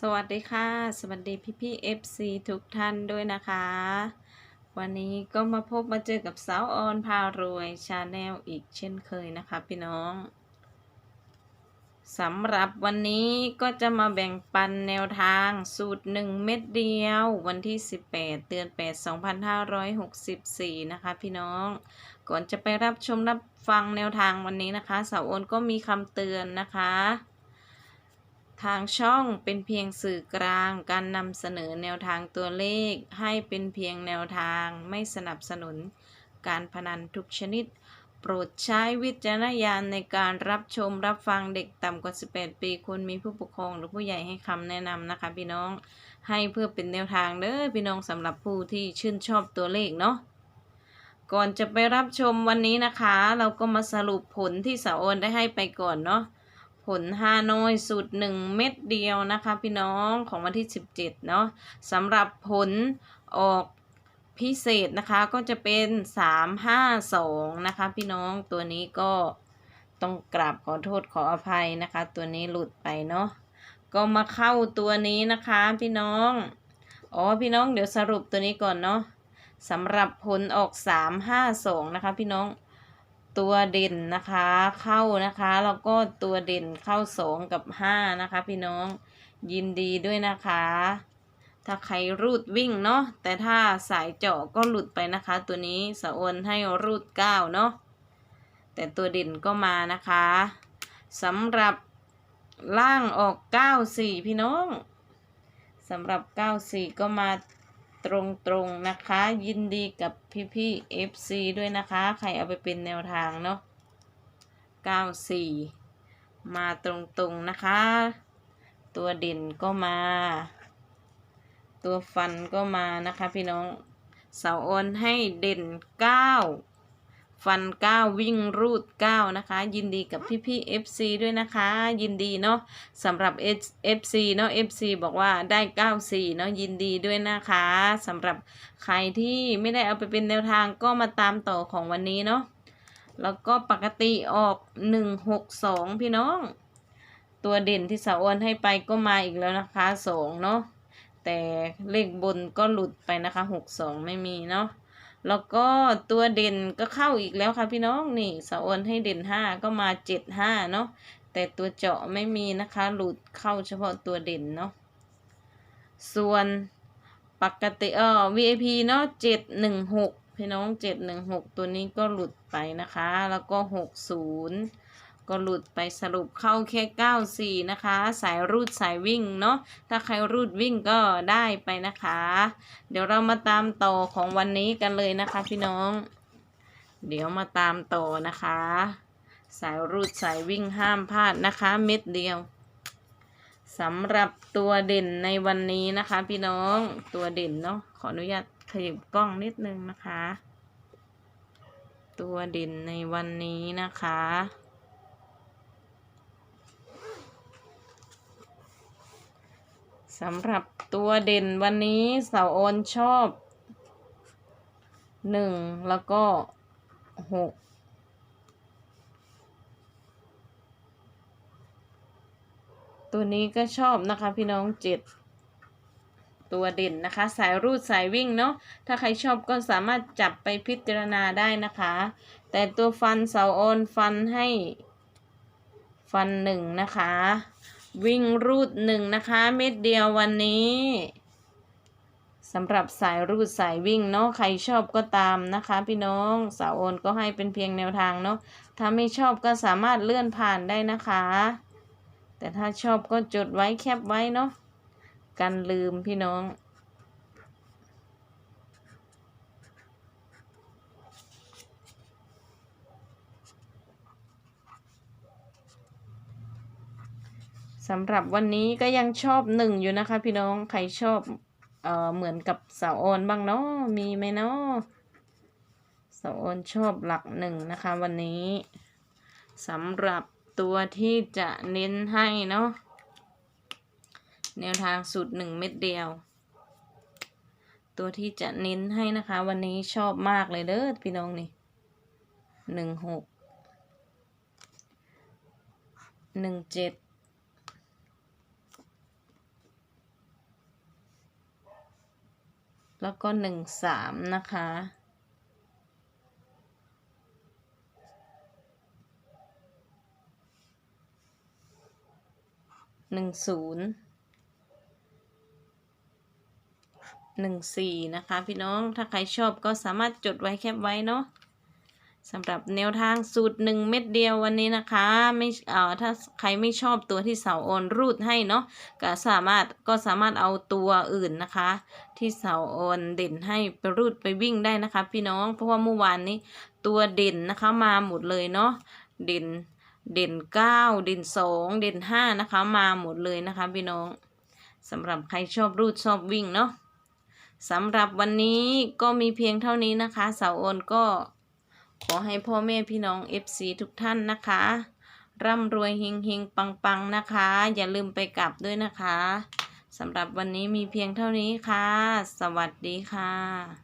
สวัสดีค่ะ สวัสดีพี่พี่เอฟซีทุกท่านด้วยนะคะ วันนี้ก็มาพบมาเจอกับสาวออนพารวยชาแนลอีกเช่นเคยนะคะพี่น้องสำหรับวันนี้ก็จะมาแบ่งปันแนวทางสูตร 1 เม็ดเดียว วันที่ 18 เดือน 8 2564 นะคะพี่น้อง ก่อนจะไปรับชมรับฟังแนวทางวันนี้นะคะสาวโอนก็มีคำเตือนนะคะ ทางช่องเป็นเพียงสื่อกลางการนำเสนอแนวทางตัวเลข ให้เป็นเพียงแนวทางไม่สนับสนุน การพนันทุกชนิด โปรดใช้วิจารณญาณในการรับชมรับฟังเด็กต่ำกว่า 18 ปีควรมีผู้ปกครองหรือผู้ใหญ่ให้คำแนะนำนะคะพี่น้องให้เพื่อเป็นแนวทางเด้อพี่น้องสำหรับผู้ที่ชื่นชอบตัวเลขเนาะก่อนจะไปรับชมวันนี้นะคะ เราก็มาสรุปผลที่สาวอนได้ให้ไปก่อนเนาะ ผลฮานอยสูตร 1 เม็ดเดียวนะคะ พี่น้องของวันที่ 17 เนาะสำหรับผลออกพิเศษนะคะก็จะเป็น 352 นะคะ พี่น้องตัวนี้ก็ต้องกราบขอโทษขออภัยนะคะ ตัวนี้หลุดไปเนาะก็มาเข้าตัวนี้นะคะ พี่น้อง อ๋อพี่น้องเดี๋ยวสรุปตัวนี้ก่อนเนาะสำหรับผลออก 352 นะคะ พี่น้อง ตัวเด่นนะคะเข้านะคะ แล้วก็ตัวเด่นเข้าสองกับห้านะคะ พี่น้องยินดีด้วยนะคะ ถ้าใครรูดวิ่งเนาะแต่ถ้าสายเจาะก็หลุดไปนะคะ ตัวนี้สะโอนให้รูดเก้าเนาะแต่ตัวเด่นก็มานะคะสำหรับล่างออกเก้าสี่พี่น้องสำหรับเก้าสี่ก็มา ตรงๆนะคะ ยินดีกับพี่ๆ FC ด้วยนะคะ ใครเอาไปเป็นแนวทางเนาะ94 มาตรงๆนะคะ ตัวเด่นก็มา ตัวฟันก็มานะคะพี่น้อง เสาออนให้เด่น 9 ฟัน9วิ่งรูด9นะคะ ยินดีกับพี่ๆ FC ด้วยนะคะ ยินดีเนาะสำหรับ FC เนาะ FC บอกว่าได้94เนาะยินดีด้วยนะคะสำหรับใครที่ไม่ได้เอาไปเป็นแนวทางก็มาตามต่อของวันนี้เนาะแล้วก็ปกติออก162พี่น้อง ตัวเด่นที่สาวอ้วนให้ไปก็มาอีกแล้วนะคะ2เนาะแต่เลขบนก็หลุดไปนะคะ62ไม่มีเนาะ แล้วก็ตัวเด่นก็เข้าอีกแล้วค่ะพี่น้องนี่สาอวนให้เด่นห้าก็มาเจ็ดห้าเนาะแต่ตัวเจาะไม่มีนะคะ หลุดเข้าเฉพาะตัวเด่นเนาะส่วนปกติเออ VIP เนาะเจ็ดหนึ่งหกพี่น้องเจ็ดหนึ่งหกตัวนี้ก็หลุดไปนะคะ แล้วก็หกศูนย์ ก็หลุดไปสรุปเข้าแค่เก้าสี่นะคะ สายรูดสายวิ่งเนาะถ้าใครรูดวิ่งก็ได้ไปนะคะ เดี๋ยวเรามาตามต่อของวันนี้กันเลยนะคะพี่น้อง เดี๋ยวมาตามต่อนะคะ สายรูดสายวิ่งห้ามพลาดนะคะ เม็ดเดียวสำหรับตัวเด่นในวันนี้นะคะ พี่น้องตัวเด่นเนาะขออนุญาตขยับกล้องนิดนึงนะคะ ตัวเด่นในวันนี้นะคะ สำหรับตัวเด่นวันนี้เสาโอนชอบหนึ่งแล้วก็หกตัวนี้ก็ชอบนะคะพี่น้องเจ็ดตัวเด่นนะคะ สายรูดสายวิ่งเนาะถ้าใครชอบก็สามารถจับไปพิจารณาได้นะคะ แต่ตัวฟันเสาโอนฟันให้ฟันหนึ่งนะคะ วิ่งรูดหนึ่งนะคะ เม็ดเดียววันนี้สำหรับสายรูดสายวิ่งเนาะใครชอบก็ตามนะคะ พี่น้องสาวโอนก็ให้เป็นเพียงแนวทางเนาะถ้าไม่ชอบก็สามารถเลื่อนผ่านได้นะคะ แต่ถ้าชอบก็จดไว้แคปไว้เนาะกันลืมพี่น้อง สำหรับวันนี้ก็ยังชอบหนึ่งอยู่นะคะ พี่น้องใครชอบเอ่อเหมือนกับสาวโอนบ้างเนาะมีไหมเนาะสาวโอนชอบหลักหนึ่งนะคะ วันนี้สำหรับตัวที่จะเน้นให้เนาะแนวทางสูตรหนึ่งเม็ดเดียว ตัวที่จะเน้นให้นะคะ วันนี้ชอบมากเลยเด้อพี่น้องนี่หนึ่งหกหนึ่งเจ็ด แล้วก็หนึ่งสามนะคะ หนึ่งศูนย์หนึ่งสี่นะคะ พี่น้องถ้าใครชอบก็สามารถจดไว้แคปไว้เนาะ สำหรับแนวทางสูตรหนึ่งเม็ดเดียววันนี้นะคะไม่เอ่อถ้าใครไม่ชอบตัวที่เสาโอนรูดให้เนาะก็สามารถก็สามารถเอาตัวอื่นนะคะ ที่เสาโอนเด่นให้ไปรูดไปวิ่งได้นะคะ พี่น้องเพราะว่าเมื่อวานนี้ตัวเด่นนะคะมาหมดเลยเนาะเด่นเด่นเก้าเด่นสองเด่นห้านะคะมาหมดเลยนะคะ พี่น้องสำหรับใครชอบรูดชอบวิ่งเนาะสำหรับวันนี้ก็มีเพียงเท่านี้นะคะ เสาโอนก็ ขอให้พ่อแม่พี่น้อง FC ทุกท่านนะคะ ร่ำรวยเฮงเฮงปังปังนะคะ อย่าลืมไปกลับด้วยนะคะสำหรับวันนี้มีเพียงเท่านี้ค่ะ สวัสดีค่ะ